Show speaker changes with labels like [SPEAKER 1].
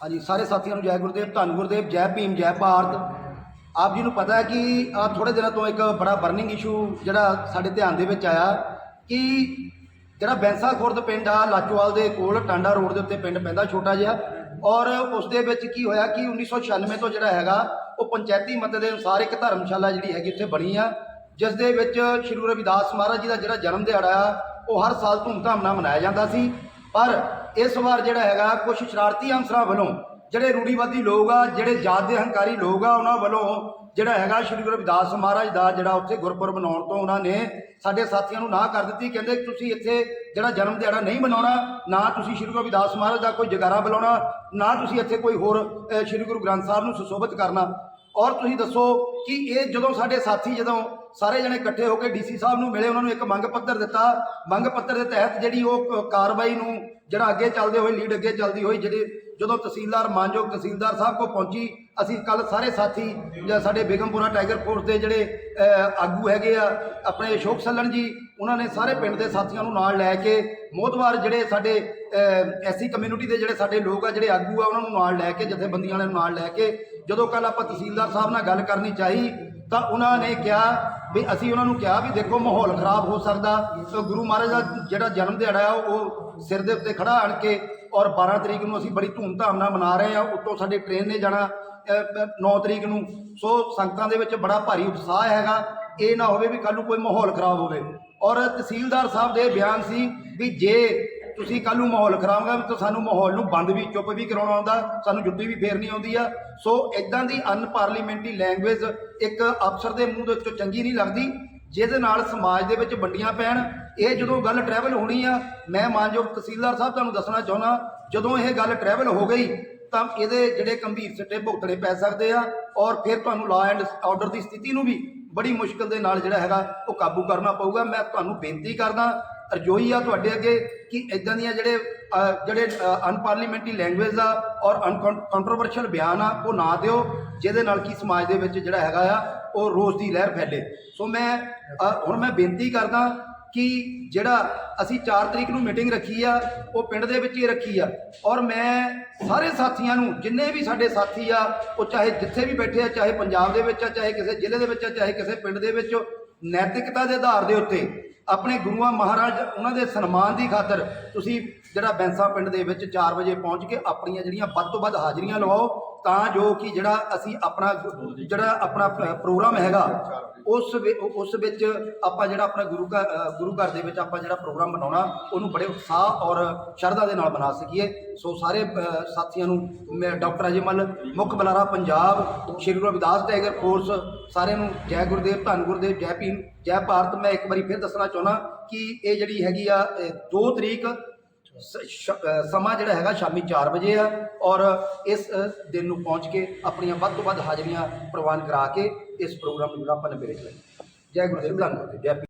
[SPEAKER 1] ਹਾਂਜੀ, ਸਾਰੇ ਸਾਥੀਆਂ ਨੂੰ ਜੈ ਗੁਰਦੇਵ, ਧੰਨ ਗੁਰਦੇਵ, ਜੈ ਭੀਮ, ਜੈ ਭਾਰਤ। ਆਪ ਜੀ ਨੂੰ ਪਤਾ ਹੈ ਕਿ ਆ ਥੋੜੇ ਦਿਨਾਂ ਤੋਂ ਇੱਕ ਬੜਾ ਬਰਨਿੰਗ ਇਸ਼ੂ ਜਿਹੜਾ ਸਾਡੇ ਧਿਆਨ ਦੇ ਵਿੱਚ ਆਇਆ ਕਿ ਜਿਹੜਾ ਬੈਂਸਾ ਖੁਰਦ ਪਿੰਡ ਆ, ਲਾਚੋਵਾਲ ਦੇ ਕੋਲ, ਟਾਂਡਾ ਰੋਡ ਦੇ ਉੱਤੇ ਪਿੰਡ ਪੈਂਦਾ ਛੋਟਾ ਜਿਹਾ। ਔਰ ਉਸ ਦੇ ਵਿੱਚ ਕੀ ਹੋਇਆ ਕਿ 1996 ਤੋਂ ਜਿਹੜਾ ਹੈਗਾ, ਉਹ ਪੰਚਾਇਤੀ ਮਤੇ ਦੇ ਅਨੁਸਾਰ ਇੱਕ ਧਰਮਸ਼ਾਲਾ ਜਿਹੜੀ ਹੈਗੀ ਉੱਥੇ ਬਣੀ ਆ, ਜਿਸ ਦੇ ਵਿੱਚ ਸ਼੍ਰੀ ਗੁਰੂ ਰਵਿਦਾਸ ਮਹਾਰਾਜ ਜੀ ਦਾ ਜਿਹੜਾ ਜਨਮ ਦਿਹਾੜਾ ਆ, ਉਹ ਹਰ ਸਾਲ ਧੂਮਧਾਮ ਨਾਲ ਮਨਾਇਆ ਜਾਂਦਾ ਸੀ। ਪਰ ਇਸ ਵਾਰ ਜਿਹੜਾ ਹੈਗਾ ਕੁਝ ਸ਼ਰਾਰਤੀ ਅਨਸਰਾਂ ਵੱਲੋਂ, ਜਿਹੜੇ ਰੂੜੀਵਾਦੀ ਲੋਕ ਆ, ਜਿਹੜੇ ਜਾਤ ਦੇ ਹੰਕਾਰੀ ਲੋਕ ਆ, ਉਹਨਾਂ ਵੱਲੋਂ ਜਿਹੜਾ ਹੈਗਾ, ਸ਼੍ਰੀ ਗੁਰੂ ਰਵਿਦਾਸ ਮਹਾਰਾਜ ਦਾ ਜਿਹੜਾ ਉੱਥੇ ਗੁਰਪੁਰਬ ਮਨਾਉਣ ਤੋਂ ਉਹਨਾਂ ਨੇ ਸਾਡੇ ਸਾਥੀਆਂ ਨੂੰ ਨਾ ਕਰ ਦਿੱਤੀ। ਕਹਿੰਦੇ, ਤੁਸੀਂ ਇੱਥੇ ਜਿਹੜਾ ਜਨਮ ਦਿਹਾੜਾ ਨਹੀਂ ਮਨਾਉਣਾ, ਨਾ ਤੁਸੀਂ ਸ਼੍ਰੀ ਗੁਰੂ ਰਵਿਦਾਸ ਮਹਾਰਾਜ ਦਾ ਕੋਈ ਜਗਾਰਾ ਬੁਲਾਉਣਾ, ਨਾ ਤੁਸੀਂ ਇੱਥੇ ਕੋਈ ਹੋਰ ਸ਼੍ਰੀ ਗੁਰੂ ਗ੍ਰੰਥ ਸਾਹਿਬ ਨੂੰ ਸੁਸ਼ੋਭਿਤ ਕਰਨਾ। ਔਰ ਤੁਸੀਂ ਦੱਸੋ ਕਿ ਇਹ ਜਦੋਂ ਸਾਡੇ ਸਾਥੀ, ਜਦੋਂ ਸਾਰੇ ਜਣੇ ਇਕੱਠੇ ਹੋ ਕੇ ਡੀਸੀ ਸਾਹਿਬ ਨੂੰ ਮਿਲੇ, ਉਹਨਾਂ ਨੂੰ ਇੱਕ ਮੰਗ ਪੱਤਰ ਦਿੱਤਾ। ਮੰਗ ਪੱਤਰ ਦੇ ਤਹਿਤ ਜਿਹੜੀ ਉਹ ਕਾਰਵਾਈ ਨੂੰ ਜਿਹੜਾ ਅੱਗੇ ਚੱਲਦੇ ਹੋਏ, ਲੀਡ ਅੱਗੇ ਚੱਲਦੀ ਹੋਈ, ਜਿਹੜੇ ਜਦੋਂ ਤਹਿਸੀਲਦਾਰ ਮਾਨਯੋਗ ਤਹਿਸੀਲਦਾਰ ਸਾਹਿਬ ਕੋ ਪਹੁੰਚੀ, ਅਸੀਂ ਕੱਲ ਸਾਰੇ ਸਾਥੀ ਜਾਂ ਸਾਡੇ ਬੇਗਮਪੁਰਾ ਟਾਈਗਰ ਫੋਰਸ ਦੇ ਜਿਹੜੇ ਆਗੂ ਹੈਗੇ ਆ, ਆਪਣੇ ਅਸ਼ੋਕ ਸੱਲਣ ਜੀ, ਉਹਨਾਂ ਨੇ ਸਾਰੇ ਪਿੰਡ ਦੇ ਸਾਥੀਆਂ ਨੂੰ ਨਾਲ ਲੈ ਕੇ ਮੋਹਤਵਾਰ ਜਿਹੜੇ ਸਾਡੇ ਐਸੀ ਕਮਿਊਨਿਟੀ ਦੇ ਜਿਹੜੇ ਸਾਡੇ ਲੋਕ ਆ, ਜਿਹੜੇ ਆਗੂ ਆ, ਉਹਨਾਂ ਨੂੰ ਨਾਲ ਲੈ ਕੇ, ਜਥੇਬੰਦੀਆਂ ਵਾਲਿਆਂ ਨੂੰ ਨਾਲ ਲੈ ਕੇ ਜਦੋਂ ਕੱਲ ਆਪਾਂ ਤਹਿਸੀਲਦਾਰ ਸਾਹਿਬ ਨਾਲ ਗੱਲ ਕਰਨੀ ਚਾਹੀ, ਤਾਂ ਉਹਨਾਂ ਨੇ ਕਿਹਾ ਵੀ ਅਸੀਂ ਉਹਨਾਂ ਨੂੰ ਕਿਹਾ ਵੀ ਦੇਖੋ ਮਾਹੌਲ ਖਰਾਬ ਹੋ ਸਕਦਾ। ਤਾਂ ਗੁਰੂ ਮਹਾਰਾਜ ਦਾ ਜਿਹੜਾ ਜਨਮ ਦਿਹਾੜਾ ਆ, ਉਹ ਸਿਰ ਦੇ ਉੱਤੇ ਖੜਾ ਆਣ ਕੇ ਔਰ 12 ਤਰੀਕ ਨੂੰ ਅਸੀਂ ਬੜੀ ਧੂਮਧਾਮ ਨਾਲ ਮਨਾ ਰਹੇ ਆ। ਉੱਤੋਂ ਸਾਡੇ ਟ੍ਰੇਨ ਨੇ ਜਾਣਾ 9 ਤਰੀਕ ਨੂੰ। ਸੋ ਸੰਗਤਾਂ ਦੇ ਵਿੱਚ ਬੜਾ ਭਾਰੀ ਉਤਸ਼ਾਹ ਹੈਗਾ। ਇਹ ਨਾ ਹੋਵੇ ਵੀ ਕੱਲ ਨੂੰ ਕੋਈ ਮਾਹੌਲ ਖਰਾਬ ਹੋਵੇ। ਔਰ ਤਹਿਸੀਲਦਾਰ ਸਾਹਿਬ ਦੇ ਬਿਆਨ ਸੀ ਵੀ ਜੇ ਤੁਸੀਂ ਕੱਲ ਨੂੰ ਮਾਹੌਲ ਖਰਾਬ ਹੋਗਾ ਤਾਂ ਸਾਨੂੰ ਮਾਹੌਲ ਨੂੰ ਬੰਦ ਵੀ, ਚੁੱਪ ਵੀ ਕਰਾਉਣਾ ਆਉਂਦਾ ਸਾਨੂੰ ਜੁੱਤੀ ਵੀ ਫੇਰਨੀ ਆਉਂਦੀ ਆ। ਸੋ ਇਦਾਂ ਦੀ ਅਨਪਾਰਲੀਮੈਂਟਰੀ ਲੈਂਗੁਏਜ ਇੱਕ ਅਫਸਰ ਦੇ ਮੂੰਹ ਦੇ ਵਿੱਚੋਂ ਚੰਗੀ ਨਹੀਂ ਲੱਗਦੀ, ਜਿਹਦੇ ਨਾਲ ਸਮਾਜ ਦੇ ਵਿੱਚ ਵੰਡੀਆਂ ਪੈਣ। ਇਹ ਜਦੋਂ ਗੱਲ ਟਰੈਵਲ ਹੋਣੀ ਆ, ਮੈਂ ਮਾਨਯੋਗ ਤਹਿਸੀਲਦਾਰ ਸਾਹਿਬ ਤੁਹਾਨੂੰ ਦੱਸਣਾ ਚਾਹੁੰਦਾ, ਜਦੋਂ ਇਹ ਗੱਲ ਟਰੈਵਲ ਹੋ ਗਈ, ਤਾਂ ਇਹਦੇ ਜਿਹੜੇ ਗੰਭੀਰ ਸਿੱਟੇ ਭੁਗਤਣੇ ਪੈ ਸਕਦੇ ਆ, ਔਰ ਫਿਰ ਤੁਹਾਨੂੰ ਲਾ ਐਂਡ ਆਰਡਰ ਦੀ ਸਥਿਤੀ ਨੂੰ ਵੀ ਬੜੀ ਮੁਸ਼ਕਲ ਦੇ ਨਾਲ ਜਿਹੜਾ ਹੈਗਾ, ਉਹ ਕਾਬੂ ਕਰਨਾ ਪਊਗਾ। ਮੈਂ ਤੁਹਾਨੂੰ ਬੇਨਤੀ ਕਰਦਾ ਅਰਜ਼ੋਈ ਆ ਤੁਹਾਡੇ ਅੱਗੇ ਕਿ ਇਦਾਂ ਦੀਆਂ ਜਿਹੜੇ ਜਿਹੜੇ ਅਨਪਾਰਲੀਮੈਂਟਰੀ ਲੈਂਗੁਏਜ ਆ ਔਰ ਅਨਕੰਟਰੋਵਰਸ਼ੀਅਲ ਬਿਆਨ ਆ, ਉਹ ਨਾ ਦਿਓ, ਜਿਹਦੇ ਨਾਲ ਕੀ ਸਮਾਜ ਦੇ ਵਿੱਚ ਜਿਹੜਾ ਹੈਗਾ ਆ, ਉਹ ਰੋਸ ਦੀ ਲਹਿਰ ਫੈਲੇ। ਸੋ ਮੈਂ ਹੁਣ ਮੈਂ ਬੇਨਤੀ ਕਰਦਾ ਕਿ ਜਿਹੜਾ ਅਸੀਂ 4 ਤਰੀਕ ਨੂੰ ਮੀਟਿੰਗ ਰੱਖੀ ਆ, ਉਹ ਪਿੰਡ ਦੇ ਵਿੱਚ ਹੀ ਰੱਖੀ ਆ। ਔਰ ਮੈਂ ਸਾਰੇ ਸਾਥੀਆਂ ਨੂੰ, ਜਿੰਨੇ ਵੀ ਸਾਡੇ ਸਾਥੀ ਆ, ਉਹ ਚਾਹੇ ਜਿੱਥੇ ਵੀ ਬੈਠੇ ਆ, ਚਾਹੇ ਪੰਜਾਬ ਦੇ ਵਿੱਚ ਆ, ਚਾਹੇ ਕਿਸੇ ਜ਼ਿਲ੍ਹੇ ਦੇ ਵਿੱਚ ਆ, ਚਾਹੇ ਕਿਸੇ ਪਿੰਡ ਦੇ ਵਿੱਚ, ਨੈਤਿਕਤਾ ਦੇ ਆਧਾਰ ਦੇ ਉੱਤੇ ਆਪਣੇ ਗੁਰੂਆਂ ਮਹਾਰਾਜ ਉਹਨਾਂ ਦੇ ਸਨਮਾਨ ਦੀ ਖਾਤਰ ਤੁਸੀਂ ਜਿਹੜਾ ਬੈਂਸਾ ਪਿੰਡ ਦੇ ਵਿੱਚ 4 ਵਜੇ ਪਹੁੰਚ ਕੇ ਆਪਣੀਆਂ ਜਿਹੜੀਆਂ ਵੱਧ ਤੋਂ ਵੱਧ ਹਾਜ਼ਰੀਆਂ ਲਵਾਓ ਤਾਂ ਜੋ ਕਿ ਜਿਹੜਾ ਅਸੀਂ ਆਪਣਾ, ਜਿਹੜਾ ਆਪਣਾ ਪ੍ਰੋਗਰਾਮ ਹੈਗਾ, ਉਸ ਵਿ- ਉਸ ਵਿੱਚ ਆਪਾਂ ਜਿਹੜਾ ਆਪਣਾ ਗੁਰੂ ਘਰ ਗੁਰੂ ਘਰ ਦੇ ਵਿੱਚ ਆਪਾਂ ਜਿਹੜਾ ਪ੍ਰੋਗਰਾਮ ਬਣਾਉਣਾ, ਉਹਨੂੰ ਬੜੇ ਉਤਸ਼ਾਹ ਔਰ ਸ਼ਰਧਾ ਦੇ ਨਾਲ ਬਣਾ ਸਕੀਏ। ਸੋ ਸਾਰੇ ਸਾਥੀਆਂ ਨੂੰ, ਮੈਂ ਡਾਕਟਰ ਅਜੇਮਲ, ਮੁੱਖ ਬੁਲਾਰਾ ਪੰਜਾਬ, ਸ਼੍ਰੀ ਗੁਰੂ ਰਵਿਦਾਸ ਟਾਈਗਰ ਫੋਰਸ, ਸਾਰਿਆਂ ਨੂੰ ਜੈ ਗੁਰਦੇਵ, ਧੰਨ ਗੁਰਦੇਵ, ਜੈ ਭੀਮ, ਜੈ ਭਾਰਤ, ਮੈਂ ਇੱਕ ਵਾਰੀ ਫਿਰ ਦੱਸਣਾ ਚਾਹੁੰਦਾ ਕਿ ਇਹ ਜਿਹੜੀ ਹੈਗੀ ਆ 2 ਤਰੀਕ ਸਮਾਂ ਜਿਹੜਾ ਹੈਗਾ ਸ਼ਾਮੀ 4 ਵਜੇ ਆ ਔਰ ਇਸ ਦਿਨ ਨੂੰ ਪਹੁੰਚ ਕੇ ਆਪਣੀਆਂ ਵੱਧ ਤੋਂ ਵੱਧ ਹਾਜ਼ਰੀਆਂ ਪ੍ਰਵਾਨ ਕਰਾ ਕੇ ਇਸ ਪ੍ਰੋਗਰਾਮ ਨੂੰ ਜਿਹੜਾ ਆਪਾਂ ਨਿਬੇੜ ਲਈਏ ਜੈ ਗੁਰਦੇਵ ਧੰਨ ਗੁਰਦੇਵ ਜੈ ਭੀਮ।